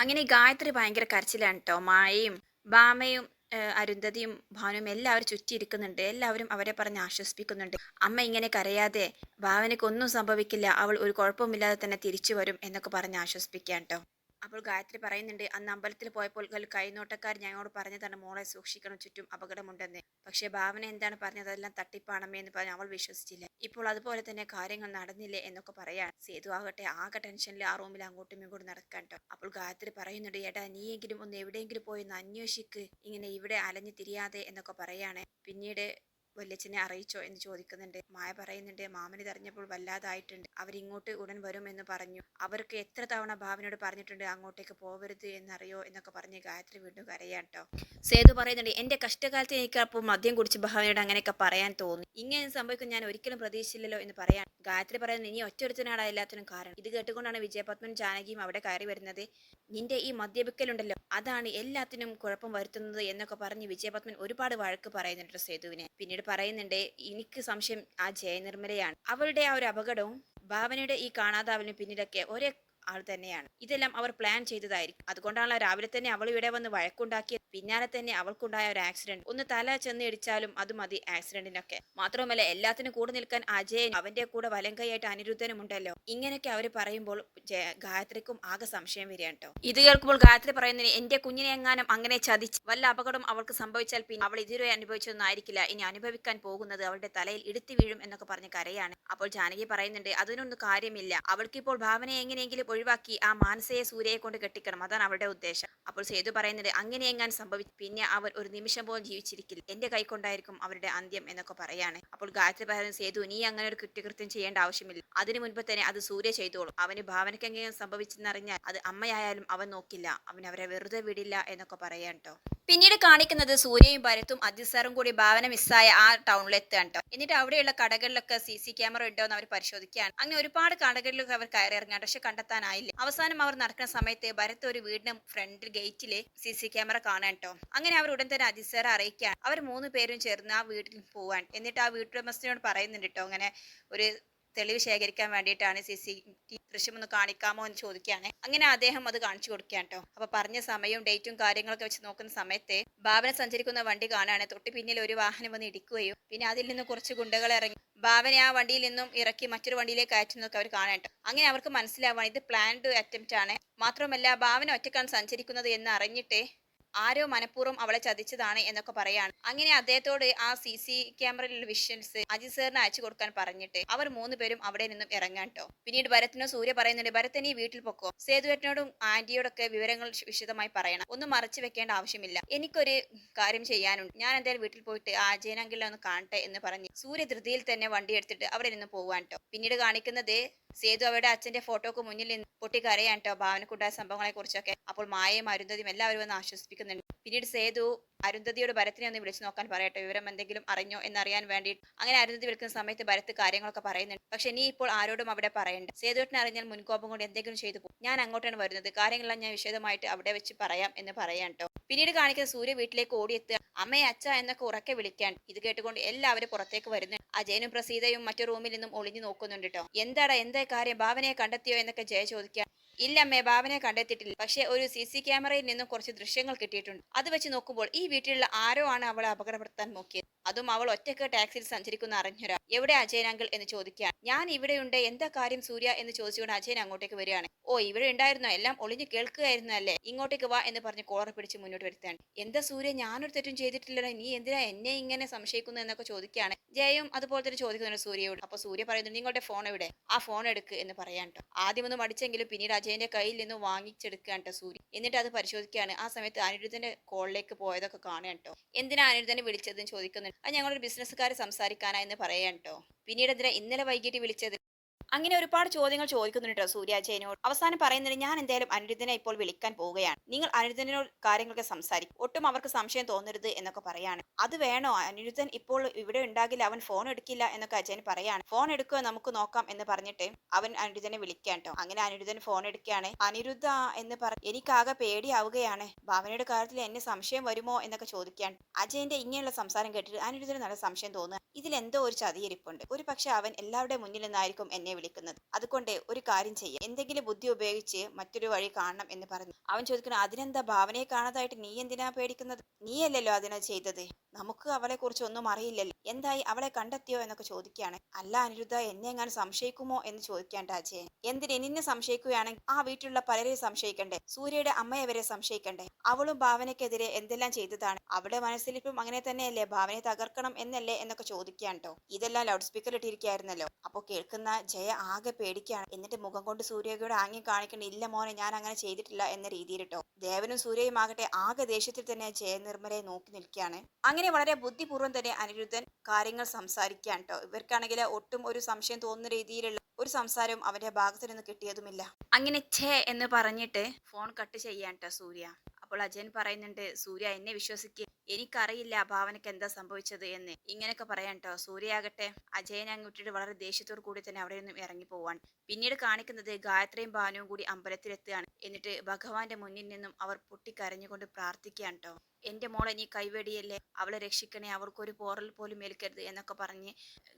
അങ്ങനെ ഗായത്രി ഭയങ്കര കരച്ചിലാണ് കേട്ടോ മായയും ബാമയും അരുന്ധതിയും ഭാനുവും എല്ലാവരും ചുറ്റിയിരിക്കുന്നുണ്ട്. എല്ലാവരും അവരെ പറഞ്ഞ് ആശ്വസിപ്പിക്കുന്നുണ്ട്. അമ്മ ഇങ്ങനെ കരയാതെ ഭാവനയ്ക്ക് ഒന്നും സംഭവിക്കില്ല. അവൾ ഒരു കുഴപ്പമില്ലാതെ തന്നെ തിരിച്ചു വരും എന്നൊക്കെ പറഞ്ഞ് ആശ്വസിപ്പിക്കാൻ കേട്ടോ അപ്പോൾ ഗായത്രി പറയുന്നുണ്ട് അന്ന് അമ്പലത്തിൽ പോയപ്പോൾ കൈനോട്ടക്കാർ ഞങ്ങളോട് പറഞ്ഞതാണ് മോളെ സൂക്ഷിക്കണം ചുറ്റും അപകടമുണ്ടെന്ന്. പക്ഷേ ഭാവന എന്താണ് പറഞ്ഞത്? അതെല്ലാം തട്ടിപ്പാണമേ എന്ന് പറഞ്ഞ് അവൾ വിശ്വസിച്ചില്ല. ഇപ്പോൾ അതുപോലെ തന്നെ കാര്യങ്ങൾ നടന്നില്ലേ എന്നൊക്കെ പറയാൻ സേതു ആകട്ടെ ആകെ ടെൻഷനിൽ ആ റൂമിൽ അങ്ങോട്ടും ഇങ്ങോട്ടും നടക്കാൻ അപ്പോൾ ഗായത്രി പറയുന്നുണ്ട് എടാ നീയെങ്കിലും ഒന്ന് എവിടെയെങ്കിലും പോയി ഒന്ന് അന്വേഷിക്ക്. ഇങ്ങനെ ഇവിടെ അലഞ്ഞു തിരിയാതെ എന്നൊക്കെ പറയാണ്. പിന്നീട് വല്യച്ഛനെ അറിയിച്ചോ എന്ന് ചോദിക്കുന്നുണ്ട്. മായ പറയുന്നുണ്ട് മാമന് തെരഞ്ഞപ്പോൾ വല്ലാതായിട്ടുണ്ട്. അവരിങ്ങോട്ട് ഉടൻ വരും എന്ന് പറഞ്ഞു. അവർക്ക് എത്ര തവണ ഭാവനോട് പറഞ്ഞിട്ടുണ്ട് അങ്ങോട്ടേക്ക് പോവരുത് എന്നറിയോ? എന്നൊക്കെ പറഞ്ഞ് ഗായത്രി വീണ്ടും കരയാൻ കേട്ടോ സേതു പറയുന്നുണ്ട് എന്റെ കഷ്ടകാലത്ത് എനിക്ക് അപ്പോൾ മദ്യം കുടിച്ച് ഭാവനയോട് അങ്ങനെയൊക്കെ പറയാൻ തോന്നി. ഇങ്ങനെ സംഭവിക്കും ഞാൻ ഒരിക്കലും പ്രതീക്ഷിച്ചില്ലല്ലോ എന്ന് പറയാൻ. ഗായത്രി പറയുന്നത് ഇനി ഒറ്റൊരുത്തനാണ് എല്ലാത്തിനും കാരണം. ഇത് കേട്ടുകൊണ്ടാണ് വിജയപത്മൻ ജാനകിയും അവിടെ കയറി വരുന്നത്. നിന്റെ ഈ മദ്യപിക്കലുണ്ടല്ലോ അതാണ് എല്ലാത്തിനും കുഴപ്പം വരുത്തുന്നത് എന്നൊക്കെ പറഞ്ഞ് വിജയപത്മൻ ഒരുപാട് വഴക്ക് പറയുന്നുണ്ട് സേതുവിനെ. പിന്നീട് പറയുന്നുണ്ട് എനിക്ക് സംശയം ആ ജയനിർമ്മലയാണ്. അവളുടെ ആ ഒരു അപകടവും ഭാവനയുടെ ഈ കാണാതാവിനും പിന്നിലൊക്കെ ഒരേ ആൾ തന്നെയാണ്. ഇതെല്ലാം അവർ പ്ലാൻ ചെയ്തതായിരിക്കും. അതുകൊണ്ടാണ് രാവിലെ തന്നെ അവൾ ഇവിടെ വന്ന് വഴക്കുണ്ടാക്കിയ പിന്നാലെ തന്നെ അവൾക്കുണ്ടായ ഒരു ആക്സിഡന്റ് ഒന്ന് തല ചെന്ന് ഇടിച്ചാലും അത് മതി ആക്സിഡന്റിനൊക്കെ മാത്രമല്ല എല്ലാത്തിനും കൂടെ നിൽക്കാൻ അജയൻ അവന്റെ കൂടെ വലം കൈയായിട്ട് അനിരുദ്ധനും ഉണ്ടല്ലോ. ഇങ്ങനെയൊക്കെ അവർ പറയുമ്പോൾ ഗായത്രിക്കും ആകെ സംശയം വരികയാണ് കേട്ടോ ഇത് കേൾക്കുമ്പോൾ ഗായത്രി പറയുന്നതിന് എന്റെ കുഞ്ഞിനെ എങ്ങാനും അങ്ങനെ ചതിച്ച് വല്ല അപകടം അവൾക്ക് സംഭവിച്ചാൽ പിന്നെ അവൾ ഇതുവരെ അനുഭവിച്ചൊന്നും ആയിരിക്കില്ല. ഇനി അനുഭവിക്കാൻ പോകുന്നത് അവളുടെ തലയിൽ ഇടുത്തി വീഴും എന്നൊക്കെ പറഞ്ഞ് കരയാണ്. അപ്പോൾ ജാനകി പറയുന്നുണ്ട് അതിനൊന്നും കാര്യമില്ല. അവൾക്കിപ്പോൾ ഭാവനയെ എങ്ങനെയെങ്കിലും ഒഴിവാക്കി ആ മാനസയെ സൂര്യയെ കൊണ്ട് കെട്ടിക്കണം. അതാണ് അവരുടെ ഉദ്ദേശം. അപ്പോൾ സേതു പറയുന്നത് അങ്ങനെ എങ്ങാൻ സംഭവിച്ചു. പിന്നെ അവർ ഒരു നിമിഷം പോലും ജീവിച്ചിരിക്കില്ല. എന്റെ കൈക്കൊണ്ടായിരിക്കും അവരുടെ അന്ത്യം എന്നൊക്കെ പറയാണ്. അപ്പോൾ ഗായത്രി പറയുന്നത് സേതു നീ അങ്ങനെ ഒരു കുറ്റകൃത്യം ചെയ്യേണ്ട ആവശ്യമില്ല. അതിനു മുൻപ് തന്നെ അത് സൂര്യ ചെയ്തോളും. അവന് ഭാവനയ്ക്ക് എങ്ങനെ സംഭവിച്ചെന്നറിഞ്ഞാൽ അത് അമ്മയായാലും അവൻ നോക്കില്ല. അവൻ അവരെ വെറുതെ വിടില്ല എന്നൊക്കെ പറയാൻ കേട്ടോ പിന്നീട് കാണിക്കുന്നത് സൂര്യയും ഭരത്തും അജിസാറും കൂടി ഭാവന മിസ്സായ ആ ടൗണിലെത്തുകയാണ് കേട്ടോ എന്നിട്ട് അവിടെയുള്ള കടകളിലൊക്കെ സി സി ക്യാമറ ഉണ്ടോ എന്ന് അവർ പരിശോധിക്കുകയാണ്. അങ്ങനെ ഒരുപാട് കടകളിലൊക്കെ അവർ കയറി ഇറങ്ങാൻ പക്ഷെ കണ്ടെത്താനായില്ല അവസാനം അവർ നടക്കുന്ന സമയത്ത് ഭരത്ത് ഒരു വീടിന് ഫ്രണ്ട് ഗേറ്റിൽ സി സി ക്യാമറ കാണാൻ കേട്ടോ അങ്ങനെ അവർ ഉടൻ തന്നെ അജിസാറെ അറിയിക്കുകയാണ്. അവർ മൂന്ന് പേരും ചേർന്ന് ആ വീട്ടിൽ പോവാൻ എന്നിട്ട് ആ വീട്ടുടമസ്ഥനോട് പറയുന്നുണ്ട് കേട്ടോ അങ്ങനെ ഒരു തെളിവ് ശേഖരിക്കാൻ വേണ്ടിയിട്ടാണ് സി സി ടി ദൃശ്യം ഒന്ന് കാണിക്കാമോ എന്ന് ചോദിക്കുകയാണ്. അങ്ങനെ അദ്ദേഹം അത് കാണിച്ചു കൊടുക്കുകയാണ് കേട്ടോ. അപ്പൊ പറഞ്ഞ സമയവും ഡേറ്റും കാര്യങ്ങളൊക്കെ വെച്ച് നോക്കുന്ന സമയത്ത് ഭാവന സഞ്ചരിക്കുന്ന വണ്ടി കാണാണ് തൊട്ട് പിന്നിൽ ഒരു വാഹനം വന്ന് ഇടിക്കുകയും പിന്നെ അതിൽ നിന്ന് കുറച്ച് ഗുണ്ടകൾ ഇറങ്ങി ഭാവന ആ വണ്ടിയിൽ നിന്നും ഇറക്കി മറ്റൊരു വണ്ടിയിലേക്ക് അയറ്റുന്നതൊക്കെ അവർ കാണാൻ അങ്ങനെ അവർക്ക് മനസ്സിലാവാണ് ഇത് പ്ലാൻഡ് അറ്റംപ്റ്റ് ആണ്. മാത്രമല്ല ഭാവന ഒറ്റക്കാണ് സഞ്ചരിക്കുന്നത് എന്ന് അറിഞ്ഞിട്ട് ആരോ മനഃപൂർവം അവളെ ചതിച്ചതാണ് എന്നൊക്കെ പറയാണ്. അങ്ങനെ അദ്ദേഹത്തോട് ആ സി സി ക്യാമറയിലുള്ള വിഷൻസ് അജിത് സാറിന് അയച്ചു കൊടുക്കാൻ പറഞ്ഞിട്ട് അവർ മൂന്ന് പേരും അവിടെ നിന്നും ഇറങ്ങാൻ കേട്ടോ പിന്നീട് ഭരത്തിനോ സൂര്യ പറയുന്നുണ്ട് ഭരത്തൻ ഈ വീട്ടിൽ പൊക്കോ? സേതുവേട്ടനോടും ആന്റിയോടൊക്കെ വിവരങ്ങൾ വിശദമായി പറയണം. ഒന്നും മറച്ചു വെക്കേണ്ട ആവശ്യമില്ല. എനിക്കൊരു കാര്യം ചെയ്യാനുണ്ട്. ഞാൻ എന്തായാലും വീട്ടിൽ പോയിട്ട് ആ അജയനങ്കിളിനെ ഒന്ന് കാണട്ടെ എന്ന് പറഞ്ഞ് സൂര്യ ധൃതിയിൽ തന്നെ വണ്ടി എടുത്തിട്ട് അവിടെ നിന്ന് പോവാൻ കേട്ടോ പിന്നീട് കാണിക്കുന്നത് സേതു അവരുടെ അച്ഛന്റെ ഫോട്ടോക്ക് മുന്നിൽ നിന്ന് പൊട്ടി കരയാൻ കേട്ടോ ഭാവനക്കുണ്ടായ സംഭവങ്ങളെ കുറിച്ചൊക്കെ. അപ്പോൾ മായയും അരുന്ധതിയും എല്ലാവരും ഒന്ന് ആശ്വസിപ്പിക്കുന്നുണ്ട് പിന്നീട് സേതു അരുന്ധതിയോട് ഭരത്തിനെ ഒന്ന് വിളിച്ചു നോക്കാൻ പറയട്ടെ വിവരം എന്തെങ്കിലും അറിഞ്ഞോ എന്നറിയാൻ വേണ്ടി. അങ്ങനെ അരുന്ധതി വിളിക്കുന്ന സമയത്ത് ഭരത്ത് കാര്യങ്ങളൊക്കെ പറയുന്നുണ്ട്. പക്ഷെ നീ ഇപ്പോൾ ആരോടും അവിടെ പറയണ്ട സേതുവേട്ടനെ അറിഞ്ഞാൽ മുൻകോപം കൊണ്ട് എന്തെങ്കിലും ചെയ്തു പോകും ഞാൻ അങ്ങോട്ടാണ് വരുന്നത്. കാര്യങ്ങളെല്ലാം ഞാൻ വിശദമായിട്ട് അവിടെ വെച്ച് പറയാം എന്ന് പറയാം കേട്ടോ പിന്നീട് കാണിക്കുന്ന സൂര്യ വീട്ടിലേക്ക് ഓടിയെത്തുക. അമ്മയെ അച്ഛ എന്നൊക്കെ ഉറക്കെ വിളിക്കാൻ ഇത് കേട്ടുകൊണ്ട് എല്ലാവരും പുറത്തേക്ക് വരുന്നു. അജയനും പ്രസീതയും മറ്റു റൂമിൽ നിന്നും ഒളിഞ്ഞു നോക്കുന്നുണ്ട് കേട്ടോ എന്താടാ എന്താ കാര്യം? ഭാവനയെ കണ്ടെത്തിയോ എന്നൊക്കെ ജയ ചോദിക്കാൻ ഇല്ലമ്മേ ബാബനെ കണ്ടെത്തിയിട്ടില്ല. പക്ഷേ ഒരു സി സി ക്യാമറയിൽ നിന്നും കുറച്ച് ദൃശ്യങ്ങൾ കിട്ടിയിട്ടുണ്ട്. അത് വെച്ച് നോക്കുമ്പോൾ ഈ വീട്ടിലുള്ള ആരോ ആണ് അവളെ അപകടപ്പെടുത്താൻ നോക്കിയത്. അതും അവൾ ഒറ്റയ്ക്ക് ടാക്സിയിൽ സഞ്ചരിക്കുന്ന അറിഞ്ഞൊരാ എവിടെ അജയനാങ്കിൾ എന്ന് ചോദിക്കാൻ ഞാൻ ഇവിടെയുണ്ട്. എന്താ കാര്യം സൂര്യ? എന്ന് ചോദിച്ചുകൊണ്ട് അജയൻ അങ്ങോട്ടേക്ക് വരികയാണ്. ഓ ഇവിടെ ഉണ്ടായിരുന്നോ. എല്ലാം ഒളിഞ്ഞു കേൾക്കുകയായിരുന്നു അല്ലേ? ഇങ്ങോട്ടേക്ക് വാ എന്ന് പറഞ്ഞ് കോളർ പിടിച്ച് മുന്നോട്ട് വരുത്താണ് എന്താ സൂര്യ? ഞാനൊരു തെറ്റും ചെയ്തിട്ടില്ലല്ലോ. നീ എന്തിനാ എന്നെ ഇങ്ങനെ സംശയിക്കുന്നു? എന്നൊക്കെ ചോദിക്കുകയാണ്. ജയയും അതുപോലെ തന്നെ ചോദിക്കുന്നുണ്ട് സൂര്യയോട്. അപ്പൊ സൂര്യ പറയുന്നുണ്ട് നിങ്ങളുടെ ഫോൺ എവിടെ? ആ ഫോൺ എടുക്ക് എന്ന് പറയാൻ കേട്ടോ. ആദ്യമൊന്നും അടിച്ചെങ്കിലും പിന്നീട് പിന്നീട് അജയന്റെ കയ്യിൽ നിന്ന് വാങ്ങിച്ചെടുക്കുകയാണ് കേട്ടോ സൂര്യ. എന്നിട്ട് അത് പരിശോധിക്കുകയാണ്. ആ സമയത്ത് അനിരുദ്ധന്റെ കോളിലേക്ക് പോയതൊക്കെ കാണുക കേട്ടോ. എന്തിനാ അനിരുദ്ധനെ വിളിച്ചതെന്ന് ചോദിക്കുന്നുണ്ട്. അത് ഞങ്ങളൊരു ബിസിനസ്സുകാരെ സംസാരിക്കാനാ എന്ന് പറയാൻ കേട്ടോ. പിന്നീട് എന്തിനാ ഇന്നലെ വൈകിട്ട് വിളിച്ചത്? അങ്ങനെ ഒരുപാട് ചോദ്യങ്ങൾ ചോദിക്കുന്നുണ്ട് സൂര്യാജയനോട് അവസാനം പറയുന്നത് ഞാൻ എന്തായാലും അനിരുദ്ധനെ ഇപ്പോൾ വിളിക്കാൻ പോവുകയാണ്. നിങ്ങൾ അനിരുദ്ധനോട് കാര്യങ്ങളൊക്കെ സംസാരിക്കും. ഒട്ടും അവർക്ക് സംശയം തോന്നരുത് എന്നൊക്കെ പറയാണ്. അത് വേണോ? അനിരുദ്ധൻ ഇപ്പോൾ ഇവിടെ ഉണ്ടാകില്ല. അവൻ ഫോൺ എടുക്കില്ല എന്നൊക്കെ അജയൻ പറയാണ്. ഫോൺ എടുക്കുക നമുക്ക് നോക്കാം എന്ന് പറഞ്ഞിട്ട് അവൻ അനിരുദ്ധനെ വിളിക്കാൻ അങ്ങനെ അനിരുദ്ധൻ ഫോൺ എടുക്കുകയാണ്. അനിരുദ്ധ എന്ന് പറ എനിക്കാകെ പേടിയാവുകയാണ്. ഭാവനയുടെ കാര്യത്തിൽ എന്നെ സംശയം വരുമോ? എന്നൊക്കെ ചോദിക്കാൻ അജയന്റെ ഇങ്ങനെയുള്ള സംസാരം കേട്ടിട്ട് അനിരുദ്ധന് നല്ല സംശയം തോന്നുക ഇതിലെന്തോ ഒരു ചതിയിരിപ്പുണ്ട്. ഒരു പക്ഷെ അവൻ എല്ലാവരുടെ മുന്നിൽ നിന്നായിരിക്കും എന്നെ വിളിക്കുന്നത്. അതുകൊണ്ട് ഒരു കാര്യം ചെയ്യാം. എന്തെങ്കിലും ബുദ്ധി ഉപയോഗിച്ച് മറ്റൊരു വഴി കാണണം എന്ന് പറഞ്ഞു. അവൻ ചോദിക്കുന്നു അതിനെന്താ? ഭാവനയെ കാണാതായിട്ട് നീ എന്തിനാ പേടിക്കുന്നത്? നീയല്ലല്ലോ അതിനാ ചെയ്തത്. നമുക്ക് അവളെ കുറിച്ച് ഒന്നും അറിയില്ലല്ലോ. എന്തായി അവളെ കണ്ടെത്തിയോ എന്നൊക്കെ ചോദിക്കുകയാണ്. അല്ല അനിരുദ്ധ എന്നെ എങ്ങാനും സംശയിക്കുമോ എന്ന് ചോദിക്കാൻ രാജയൻ എന്തിനെ നിന്നെ സംശയിക്കുകയാണെങ്കിൽ ആ വീട്ടിലുള്ള പലരെയും സംശയിക്കണ്ടേ? സൂര്യയുടെ അമ്മയെ വരെ സംശയിക്കണ്ടേ? അവളും ഭാവനയ്ക്കെതിരെ എന്തെല്ലാം ചെയ്തതാണ്? അവളുടെ മനസ്സിലിപ്പം അങ്ങനെ തന്നെയല്ലേ? ഭാവനയെ തകർക്കണം എന്നല്ലേ? എന്നൊക്കെ ചോദിക്കാൻ കേട്ടോ. ഇതെല്ലാം ലൗഡ് സ്പീക്കർ ഇട്ടിരിക്കുകയായിരുന്നല്ലോ. അപ്പോൾ കേൾക്കുന്ന ജയ ആകെ പേടിക്കുകയാണ്. എന്നിട്ട് മുഖം കൊണ്ട് സൂര്യയോട് ആംഗ്യം കാണിക്കണം ഇല്ല മോനെ ഞാൻ അങ്ങനെ ചെയ്തിട്ടില്ല എന്ന രീതിയിൽ കേട്ടോ. ദേവനും സൂര്യയും ആകട്ടെ ആകെ ദേഷ്യത്തിൽ തന്നെ ജയ നിർമ്മലയെ നോക്കി നിൽക്കുകയാണ്. അങ്ങനെ വളരെ ബുദ്ധിപൂർവം തന്നെ അനിരുദ്ധൻ കാര്യങ്ങൾ സംസാരിക്കാൻ കേട്ടോ ഇവർക്കാണെങ്കിൽ ഒട്ടും ഒരു സംശയം തോന്നുന്ന രീതിയിലുള്ള ഒരു സംസാരവും അവന്റെ ഭാഗത്തു നിന്ന് കിട്ടിയതുമില്ല. അങ്ങനെ ഛേ എന്ന് പറഞ്ഞിട്ട് ഫോൺ കട്ട് ചെയ്യാൻ കേട്ടോ സൂര്യ. അപ്പോൾ അജയൻ പറയുന്നുണ്ട് സൂര്യ എന്നെ വിശ്വസിക്കുക എനിക്കറിയില്ല ഭാവനയ്ക്ക് എന്താ സംഭവിച്ചത് എന്ന്. ഇങ്ങനെയൊക്കെ പറയാൻ കേട്ടോ സൂര്യയാകട്ടെ അജയനെ അങ്ങ് വളരെ ദേഷ്യത്തോടു കൂടി തന്നെ അവിടെ നിന്നും ഇറങ്ങി പോവാൻ പിന്നീട് കാണിക്കുന്നത് ഗായത്രിയും ഭാനുവും കൂടി അമ്പലത്തിലെത്തുകയാണ്. എന്നിട്ട് ഭഗവാന്റെ മുന്നിൽ നിന്നും അവർ പൊട്ടിക്കരഞ്ഞുകൊണ്ട് പ്രാർത്ഥിക്കുകയാണ് കേട്ടോ എന്റെ മോളെ നീ കൈവെടിയല്ലേ? അവളെ രക്ഷിക്കണേ. അവർക്കൊരു പോറൽ പോലും ഏൽക്കരുത് എന്നൊക്കെ പറഞ്ഞ്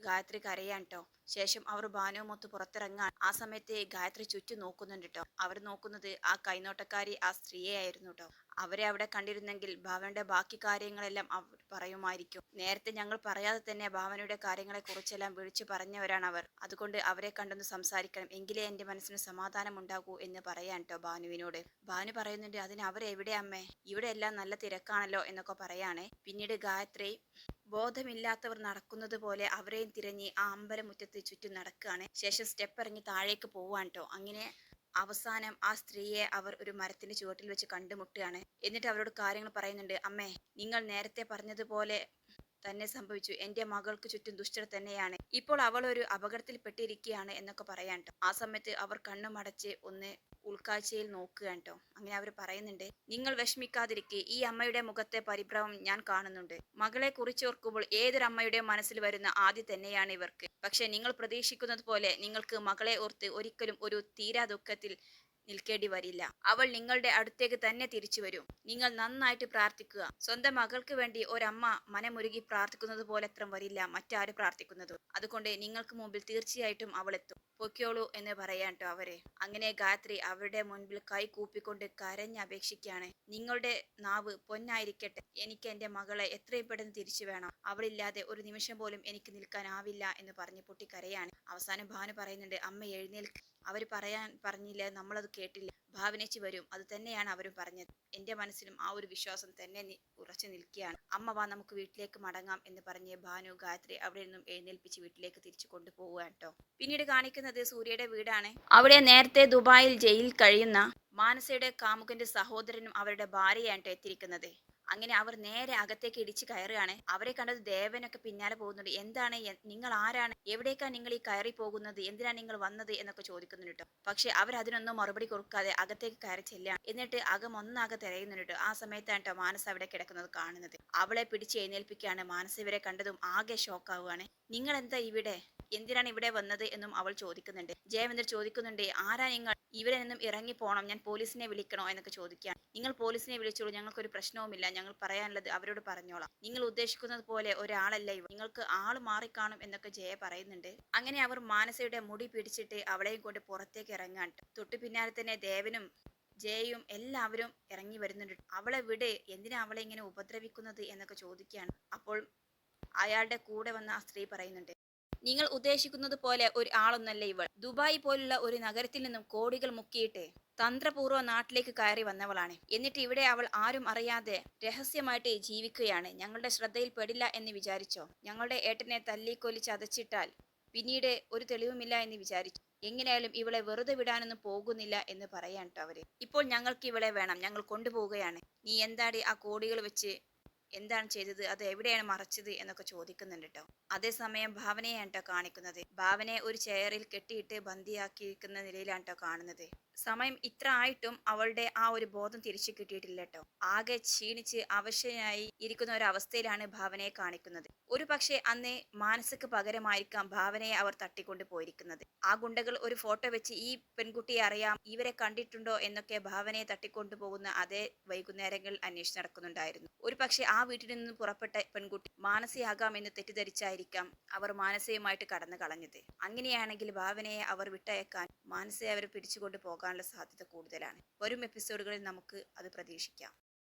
ഗായത്രി കരയാൻ കേട്ടോ ശേഷം അവർ ഭാനുവുമൊത്ത് പുറത്തിറങ്ങാൻ ആ സമയത്ത് ഗായത്രി ചുറ്റും നോക്കുന്നുണ്ട് കേട്ടോ അവർ നോക്കുന്നത് ആ കൈനോട്ടക്കാരി ആ സ്ത്രീയെ ആയിരുന്നു കേട്ടോ അവരെ അവിടെ കണ്ടിരുന്നെങ്കിൽ ഭാവനയുടെ ബാക്കി കാര്യങ്ങളെല്ലാം അവർ പറയുമായിരിക്കും. നേരത്തെ ഞങ്ങൾ പറയാതെ തന്നെ ഭാവനയുടെ കാര്യങ്ങളെ കുറിച്ചെല്ലാം വിളിച്ചു പറഞ്ഞവരാണ് അവർ. അതുകൊണ്ട് അവരെ കണ്ടൊന്ന് സംസാരിക്കണം. എങ്കിലേ എന്റെ മനസ്സിന് സമാധാനം ഉണ്ടാകൂ എന്ന് പറയാൻ കേട്ടോ ഭാനുവിനോട്. ഭാനു പറയുന്നുണ്ട് അതിന് അവരെവിടെ അമ്മേ? ഇവിടെ എല്ലാം നല്ല തിരക്കാണല്ലോ എന്നൊക്കെ പറയാണേ. പിന്നീട് ഗായത്രി ബോധമില്ലാത്തവർ നടക്കുന്നത് പോലെ അവരെയും തിരഞ്ഞ് ആ അമ്പലമുറ്റത്ത് ചുറ്റും നടക്കുകയാണ് ശേഷം സ്റ്റെപ്പ് ഇറങ്ങി താഴേക്ക് പോവാൻ കേട്ടോ അങ്ങനെ അവസാനം ആ സ്ത്രീയെ അവർ ഒരു മരത്തിന്റെ ചുവട്ടിൽ വെച്ച് കണ്ടുമുട്ടുകയാണ്. എന്നിട്ട് അവരോട് കാര്യങ്ങൾ പറയുന്നുണ്ട് അമ്മേ നിങ്ങൾ നേരത്തെ പറഞ്ഞതുപോലെ തന്നെ സംഭവിച്ചു. എന്റെ മകൾക്ക് ചുറ്റും ദുഷ്ടർ തന്നെയാണ്. ഇപ്പോൾ അവൾ ഒരു അപകടത്തിൽ പെട്ടിരിക്കുകയാണ് എന്നൊക്കെ പറയാൻ ട്ടോ. ആ സമയത്ത് അവർ കണ്ണുമടച്ച് ഒന്ന് ഉൾക്കാഴ്ചയിൽ നോക്കുക കേട്ടോ. അങ്ങനെ അവർ പറയുന്നുണ്ട് നിങ്ങൾ വിഷമിക്കാതിരിക്കെ ഈ അമ്മയുടെ മുഖത്തെ പരിഭ്രമം ഞാൻ കാണുന്നുണ്ട്. മകളെ കുറിച്ചോർക്കുമ്പോൾ ഏതൊരമ്മയുടെ മനസ്സിൽ വരുന്ന ആദ്യം തന്നെയാണ് ഇവർക്ക്. പക്ഷെ നിങ്ങൾ പ്രതീക്ഷിക്കുന്നത് പോലെ നിങ്ങൾക്ക് മകളെ ഓർത്ത് ഒരിക്കലും ഒരു തീരാ ദുഃഖത്തിൽ നിൽക്കേണ്ടി വരില്ല. അവൾ നിങ്ങളുടെ അടുത്തേക്ക് തന്നെ തിരിച്ചു വരും. നിങ്ങൾ നന്നായിട്ട് പ്രാർത്ഥിക്കുക. സ്വന്തം മകൾക്ക് വേണ്ടി ഒരമ്മ മനമുരുകി പ്രാർത്ഥിക്കുന്നത് പോലെ അത്ര വരില്ല. മറ്റാരും പ്രാർത്ഥിക്കുന്നതും. അതുകൊണ്ട് നിങ്ങൾക്ക് മുമ്പിൽ തീർച്ചയായിട്ടും അവൾ എത്തും. പൊയ്ക്കോളൂ എന്ന് പറയാൻ കേട്ടോ അവരെ. അങ്ങനെ ഗായത്രി അവരുടെ മുൻപിൽ കൈ കൂപ്പിക്കൊണ്ട് കരഞ്ഞപേക്ഷിക്കുകയാണ് നിങ്ങളുടെ നാവ് പൊന്നായിരിക്കട്ടെ. എനിക്ക് എന്റെ മകളെ എത്രയും പെട്ടെന്ന് തിരിച്ചു വേണം. അവളില്ലാതെ ഒരു നിമിഷം പോലും എനിക്ക് നിൽക്കാനാവില്ല എന്ന് പറഞ്ഞ് പൊട്ടി കരയാണ് അവസാനം ഭാനു പറയുന്നുണ്ട് അമ്മ എഴുന്നേൽക്ക്. അവർ പറയാൻ പറഞ്ഞില്ല? നമ്മളത് കേട്ടില്ല. ഭാവനേച്ചി വരും. അത് തന്നെയാണ് അവരും പറഞ്ഞത്. എന്റെ മനസ്സിലും ആ ഒരു വിശ്വാസം തന്നെ ഉറച്ചു നിൽക്കുകയാണ്. അമ്മ വാ നമുക്ക് വീട്ടിലേക്ക് മടങ്ങാം എന്ന് പറഞ്ഞ് ഭാനു ഗായത്രി അവിടെ നിന്നും എഴുന്നേൽപ്പിച്ച് വീട്ടിലേക്ക് തിരിച്ചു കൊണ്ടുപോവുകയാണ് കേട്ടോ. പിന്നീട് കാണിക്കുന്നത് സൂര്യയുടെ വീടാണ്. അവിടെ നേരത്തെ ദുബായിൽ ജയിലിൽ കഴിയുന്ന മാനസയുടെ കാമുകന്റെ സഹോദരനും അവരുടെ ഭാര്യയാണ് എത്തിയിരിക്കുന്നത്. അങ്ങനെ അവർ നേരെ അകത്തേക്ക് ഇടിച്ച് കയറുകയാണ്. അവരെ കണ്ടത് ദേവനൊക്കെ പിന്നാലെ പോകുന്നുണ്ട്. എന്താണ് നിങ്ങൾ ആരാണ്? എവിടേക്കാണ് നിങ്ങൾ ഈ കയറി പോകുന്നത്? എന്തിനാണ് നിങ്ങൾ വന്നത് എന്നൊക്കെ ചോദിക്കുന്നുണ്ട് കേട്ടോ പക്ഷെ അവർ അതിനൊന്നും മറുപടി കൊടുക്കാതെ അകത്തേക്ക് കയറി ചെല്ലുകയാണ്. എന്നിട്ട് അകം ഒന്നാകെ തിരയുന്നുണ്ട് കേട്ടോ ആ സമയത്താണ് കേട്ടോ മാനസ് അവിടെ കിടക്കുന്നത് കാണുന്നത്. അവളെ പിടിച്ച് എഴുന്നേൽപ്പിക്കുകയാണ്. മാനസ് ഇവരെ കണ്ടതും ആകെ ഷോക്കാവുകയാണ് നിങ്ങൾ എന്താ ഇവിടെ? എന്തിനാണ് ഇവിടെ വന്നത് എന്നും അവൾ ചോദിക്കുന്നുണ്ട്. ജയവന്ദർ ചോദിക്കുന്നുണ്ട് ആരാ നിങ്ങൾ? ഇവിടെ നിന്നും ഇറങ്ങി പോകണം ഞാൻ പോലീസിനെ വിളിക്കണോ? എന്നൊക്കെ ചോദിക്കുകയാണ്. നിങ്ങൾ പോലീസിനെ വിളിച്ചോളൂ. ഞങ്ങൾക്കൊരു പ്രശ്നവുമില്ല. ഞങ്ങൾ പറയാനുള്ളത് അവരോട് പറഞ്ഞോളാം. നിങ്ങൾ ഉദ്ദേശിക്കുന്നത് പോലെ ഒരാളല്ല ഇവ നിങ്ങൾക്ക് ആൾ മാറിക്കാണും എന്നൊക്കെ ജയ പറയുന്നുണ്ട്. അങ്ങനെ അവർ മാനസയുടെ മുടി പിടിച്ചിട്ട് അവളെയും കൊണ്ട് പുറത്തേക്ക് ഇറങ്ങാൻ ട്ടോ. തൊട്ടു പിന്നാലെ തന്നെ ദേവനും ജയയും എല്ലാവരും ഇറങ്ങി വരുന്നുണ്ട്. അവളെ വിട്. എന്തിനാ അവളെ ഇങ്ങനെ ഉപദ്രവിക്കുന്നത്? എന്നൊക്കെ ചോദിക്കുകയാണ്. അപ്പോൾ അയാളുടെ കൂടെ വന്ന ആ സ്ത്രീ പറയുന്നുണ്ട് നിങ്ങൾ ഉദ്ദേശിക്കുന്നത് പോലെ ഒരു ആളൊന്നല്ല ഇവൾ. ദുബായ് പോലുള്ള ഒരു നഗരത്തിൽ നിന്നും കോടികൾ മുക്കിയിട്ട് തന്ത്രപൂർവ നാട്ടിലേക്ക് കയറി വന്നവളാണ്. എന്നിട്ട് ഇവിടെ അവൾ ആരും അറിയാതെ രഹസ്യമായിട്ട് ജീവിക്കുകയാണ്. ഞങ്ങളുടെ ശ്രദ്ധയിൽ പെടില്ല എന്ന് വിചാരിച്ചോ? ഞങ്ങളുടെ ഏട്ടനെ തല്ലിക്കൊലി ചതച്ചിട്ടാൽ പിന്നീട് ഒരു തെളിവുമില്ല എന്ന് വിചാരിച്ചു. എങ്ങനെയായാലും ഇവളെ വെറുതെ വിടാനൊന്നും പോകുന്നില്ല എന്ന് പറയാൻ കേട്ടോ അവർ. ഇപ്പോൾ ഞങ്ങൾക്ക് ഇവളെ വേണം. ഞങ്ങൾ കൊണ്ടുപോവുകയാണ്. നീ എന്താടി ആ കോടികൾ വെച്ച് എന്താണ് ചെയ്തത്? അത് എവിടെയാണ് മറച്ചത്? എന്നൊക്കെ ചോദിക്കുന്നുണ്ട് കേട്ടോ അതേസമയം ഭാവനയാണ് കേട്ടോ കാണിക്കുന്നത്. ഭാവനയെ ഒരു ചെയറിൽ കെട്ടിയിട്ട് ബന്ദിയാക്കിയിരിക്കുന്ന നിലയിലാണ് കേട്ടോ കാണുന്നത്. സമയം ഇത്ര ആയിട്ടും അവളുടെ ആ ഒരു ബോധം തിരിച്ചു കിട്ടിയിട്ടില്ല കേട്ടോ ആകെ ക്ഷീണിച്ച് അവശനായി ഇരിക്കുന്ന ഒരു അവസ്ഥയിലാണ് ഭാവനയെ കാണിക്കുന്നത്. ഒരു പക്ഷേ അന്ന് മാനസിക പകരമായിരിക്കാം ഭാവനയെ അവർ തട്ടിക്കൊണ്ട് പോയിരിക്കുന്നത്. ആ ഗുണ്ടകൾ ഒരു ഫോട്ടോ വെച്ച് ഈ പെൺകുട്ടിയെ അറിയാം ഇവരെ കണ്ടിട്ടുണ്ടോ എന്നൊക്കെ ഭാവനയെ തട്ടിക്കൊണ്ടു പോകുന്ന അതേ വൈകുന്നേരങ്ങളിൽ അന്വേഷിച്ച് നടക്കുന്നുണ്ടായിരുന്നു. ഒരു പക്ഷേ ആ വീട്ടിൽ നിന്ന് പുറപ്പെട്ട പെൺകുട്ടി മാനസിയാകാം എന്ന് തെറ്റിദ്ധരിച്ചായിരിക്കാം അവർ മാനസയുമായിട്ട് കടന്നു കളഞ്ഞത്. അങ്ങനെയാണെങ്കിൽ ഭാവനയെ അവർ വിട്ടയക്കാൻ മാനസയെ അവരെ പിടിച്ചുകൊണ്ട് പോകാനുള്ള സാധ്യത കൂടുതലാണ്. വരും എപ്പിസോഡുകളിൽ നമുക്ക് അത് പ്രതീക്ഷിക്കാം.